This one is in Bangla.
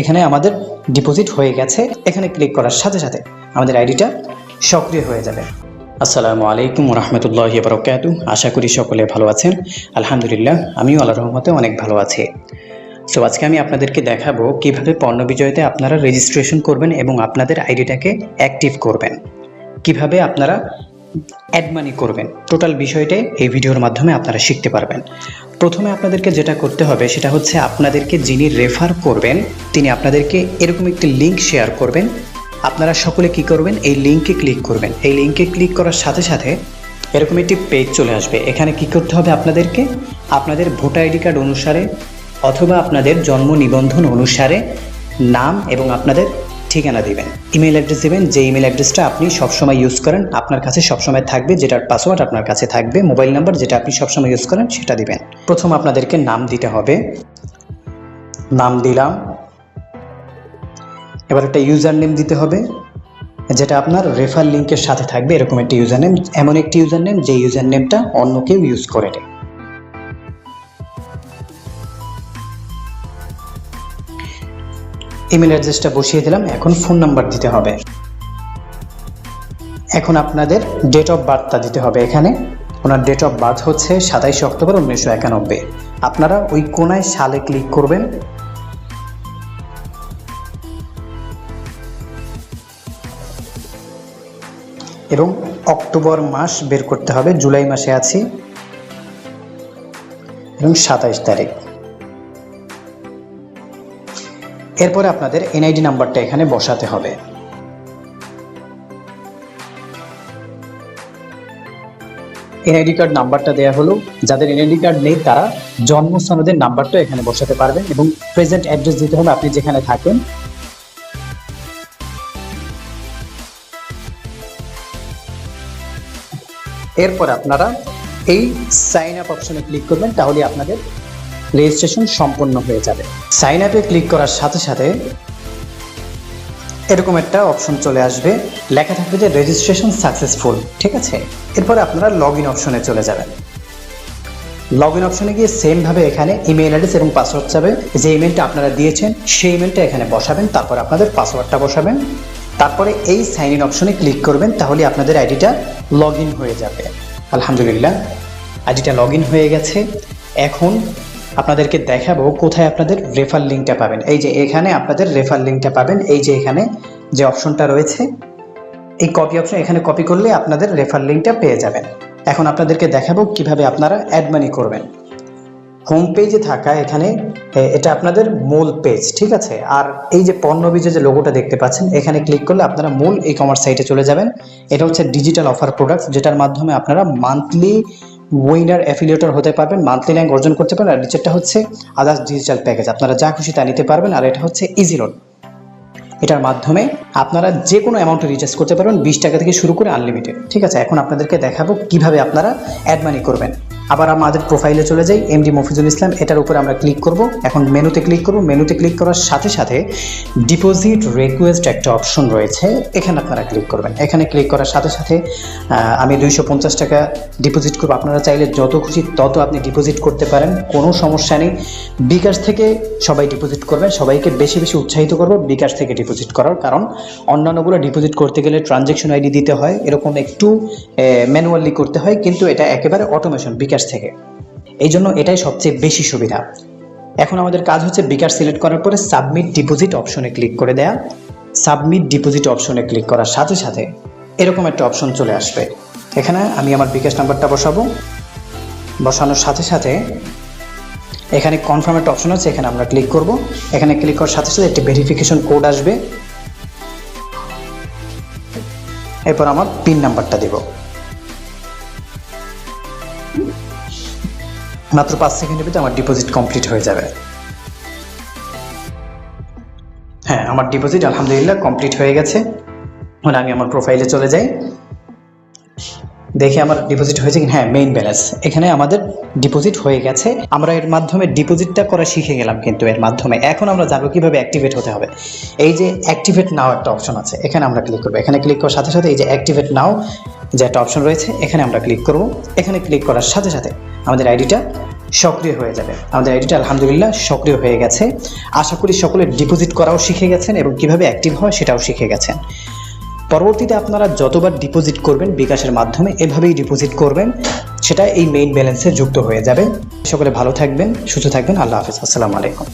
এখানে আমাদের ডিপোজিট হয়ে গেছে। এখানে ক্লিক করার সাথে সাথে আমাদের আইডিটা সক্রিয় হয়ে যাবে। আসসালামু আলাইকুম রহমতুল্লাহ বরকাত আশা করি সকলে ভালো আছেন। আলহামদুলিল্লাহ, আমিও আল্লাহ রহমতে অনেক ভালো আছি। সো আজকে আমি আপনাদেরকে দেখাবো কীভাবে পণ্য বিজয়তে আপনারা রেজিস্ট্রেশন করবেন এবং আপনাদের আইডিটাকে অ্যাক্টিভ করবেন। কীভাবে আপনারা অ্যাড মানি করবেন। টোটাল বিষয়টাই এই ভিডিওর মাধ্যমে আপনারা শিখতে পারবেন। প্রথমে আপনাদেরকে যেটা করতে হবে সেটা হচ্ছে আপনাদেরকে যিনি রেফার করবেন, তিনি আপনাদেরকে এরকম একটি লিঙ্ক শেয়ার করবেন। আপনারা সকলে কি করবেন? এই লিঙ্কে ক্লিক করবেন। এই লিঙ্কে ক্লিক করার সাথে সাথে এরকম একটি পেজ চলে আসবে। এখানে কি করতে হবে আপনাদেরকে? আপনাদের ভোটার আইডি কার্ড অনুসারে অথবা আপনাদের জন্ম নিবন্ধন অনুসারে নাম এবং আপনাদের ঠিকানা দিবেন। ইমেল অ্যাড্রেস দিবেন, যে ইমেল অ্যাড্রেসটা আপনি সবসময় ইউজ করেন, আপনার কাছে সবসময় থাকবে, যেটার পাসওয়ার্ড আপনার কাছে থাকবে, মোবাইল নাম্বার যেটা আপনি সবসময় ইউজ করেন, সেটা দিবেন। প্রথম আপনাদেরকে নাম দিতে হবে। নাম দিলাম। এবার একটা ইউজার নেম দিতে হবে, যেটা আপনার রেফার লিঙ্কের সাথে থাকবে, এরকম একটি ইউজার নেম এমন একটি ইউজার নেম যে ইউজার নেমটা অন্য কেউ ইউজ করে নেয় ইমেল অ্যাড্রেসটা বসিয়ে দিলাম। এখন ফোন নাম্বার দিতে হবে। এখন আপনাদের ডেট অফ বার্থটা দিতে হবে এখানে। ওনার ডেট অফ বার্থ হচ্ছে সাতাইশে অক্টোবর উনিশশো একানব্বই। আপনারা ওই কোনায় সালে ক্লিক করবেন। এবং অক্টোবর মাস বের করতে হবে। জুলাই মাসে আছি। এবং সাতাইশ তারিখ। এরপরে আপনাদের এনআইডি নাম্বারটা এখানে বসাতে হবে। এনআইডি কার্ড নাম্বারটা দেওয়া হলো। যাদের এনআইডি কার্ড নেই, তারা জন্ম সনদের নাম্বারটা এখানে বসাতে পারবেন এবং প্রেজেন্ট অ্যাড্রেস দিতে হবে আপনি যেখানে থাকেন। এরপর আপনারা এই সাইন আপ অপশনে ক্লিক করবেন, তাহলে আপনাদের রেজিস্ট্রেশন সম্পন্ন হয়ে যাবে। সাইন আপে ক্লিক করার সাথে সাথে এরকম একটা অপশন চলে আসবে। লেখা থাকবে যে রেজিস্ট্রেশন সাকসেসফুল ঠিক আছে? এরপরে আপনারা লগ ইন অপশনে চলে যাবেন। লগ ইন অপশনে গিয়ে সেমভাবে এখানে ইমেল অ্যাড্রেস এবং পাসওয়ার্ড চাবে। যে ইমেলটা আপনারা দিয়েছেন, সেই ইমেলটা এখানে বসাবেন, তারপর আপনাদের পাসওয়ার্ডটা বসাবেন। তারপরে এই সাইন ইন অপশনে ক্লিক করবেন, তাহলে আপনাদের আইডিটা লগ ইন হয়ে যাবে। আলহামদুলিল্লাহ আইডিটা লগ ইন হয়ে গেছে। এখন আপনাদেরকে দেখাবো কোথায় আপনাদের রেফার লিঙ্কটা পাবেন। এই যে এখানে আপনাদের রেফার লিঙ্কটা পাবেন। এই যে এখানে যে অপশনটা রয়েছে, এই কপি অপশন এখানে কপি করলে আপনাদের রেফার লিঙ্কটা পেয়ে যাবেন। এখন আপনাদেরকে দেখাবো কীভাবে আপনারা অ্যাড মানি করবেন। হোম পেজে থাকা এখানে এটা আপনাদের মূল পেজ ঠিক আছে? আর এই যে পণ্য বীজের যে লোগোটা দেখতে পাচ্ছেন, এখানে ক্লিক করলে আপনারা মূল ই কমার্স সাইটে চলে যাবেন। এটা হচ্ছে ডিজিটাল অফার প্রোডাক্ট যেটার মাধ্যমে আপনারা মান্থলি উইনার অ্যাফিলিয়েটর হতে পারবেন মান্থলি র্যাঙ্ক অর্জন করতে পারেন আর নিচেরটা হচ্ছে আদার্স ডিজিটাল প্যাকেজ আপনারা যা খুশি তা নিতে পারবেন, আর এটা হচ্ছে ইজি লোন এটার মাধ্যমে আপনারা যে কোনো অ্যামাউন্টে রিচার্জ করতে পারবেন, বিশ টাকা থেকে শুরু করে আনলিমিটেড ঠিক আছে, এখন আপনাদেরকে দেখাবো কীভাবে আপনারা অ্যাড মানি করবেন। আবার আমাদের প্রোফাইলে চলে যাই এমডি মফিজুল ইসলাম, এটার উপরে আমরা ক্লিক করব। এখন মেনুতে ক্লিক করব। মেনুতে ক্লিক করার সাথে সাথে ডিপোজিট রিকোয়েস্ট একটা অপশন রয়েছে, এখানে আপনারা ক্লিক করবেন। এখানে ক্লিক করার সাথে সাথে আমি দুইশো পঞ্চাশ টাকা ডিপোজিট করব। আপনারা চাইলে যত খুশি তত আপনি ডিপোজিট করতে পারেন, কোনো সমস্যা নেই। বিকাশ থেকে সবাই ডিপোজিট করবেন, সবাইকে বেশি বেশি উৎসাহিত করব বিকাশ থেকে ডিপোজিট করার কারণ অন্যান্যগুলো ডিপোজিট করতে গেলে ট্রানজেকশন আইডি দিতে হয়। এরকম একটু ম্যানুয়ালি করতে হয়, কিন্তু এটা একেবারে অটোমেশন বিকাশ থেকে। এই জন্য এটাই সবচেয়ে বেশি সুবিধা। এখন আমাদের কাজ হচ্ছে বিকাশ সিলেক্ট করার পরে সাবমিট ডিপোজিট অপশনে ক্লিক করে দেয়া। সাবমিট ডিপোজিট অপশনে ক্লিক করার সাথে সাথে এরকম একটা অপশন চলে আসবে। এখানে আমি আমার বিকাশ নাম্বারটা বসাবো। বসানোর সাথে সাথে এখানে কনফার্ম একটা অপশন আছে, এখানে আমরা ক্লিক করব। এখানে ক্লিক করার সাথে সাথে একটি ভেরিফিকেশন কোড আসবে। এরপর আমার পিন নাম্বারটা দেব। মাত্র পাঁচ সেকেন্ডের ভিতরে আমার ডিপোজিট কমপ্লিট হয়ে যাবে। হ্যাঁ আমার ডিপোজিট আলহামদুলিল্লাহ কমপ্লিট হয়ে গেছে। এখন আমি আমার প্রোফাইলে চলে যাই। দেখে আমার ডিপোজিট হয়েছে কি হ্যাঁ মেইন ব্যালেন্স এখানে আমাদের ডিপোজিট হয়ে গেছে। আমরা এর মাধ্যমে ডিপোজিটটা করা শিখে গেলাম কিন্তু এর মাধ্যমে। এখন আমরা জানব কীভাবে অ্যাক্টিভেট হতে হবে। এই যে অ্যাক্টিভেট নাও একটা অপশন আছে, এখানে আমরা ক্লিক করব। এখানে ক্লিক করার সাথে সাথে এই যে অ্যাক্টিভেট নাও যে একটা অপশন রয়েছে, এখানে আমরা ক্লিক করব। এখানে ক্লিক করার সাথে সাথে আমাদের আইডিটা সক্রিয় হয়ে যাবে। আমাদের আইডিটা আলহামদুলিল্লাহ সক্রিয় হয়ে গেছে। আশা করি সকলে ডিপোজিট করাও শিখে গেছেন এবং কীভাবে অ্যাক্টিভ হয় সেটাও শিখে গেছেন। পরবর্তীতে আপনারা যতবার ডিপোজিট করবেন বিকাশের মাধ্যমে, এভাবেই ডিপোজিট করবেন সেটা এই মেইন ব্যালেন্সে যুক্ত হয়ে যাবে। সকলে ভালো থাকবেন, সুস্থ থাকবেন, আল্লাহ হাফিজ, আসসালামু আলাইকুম।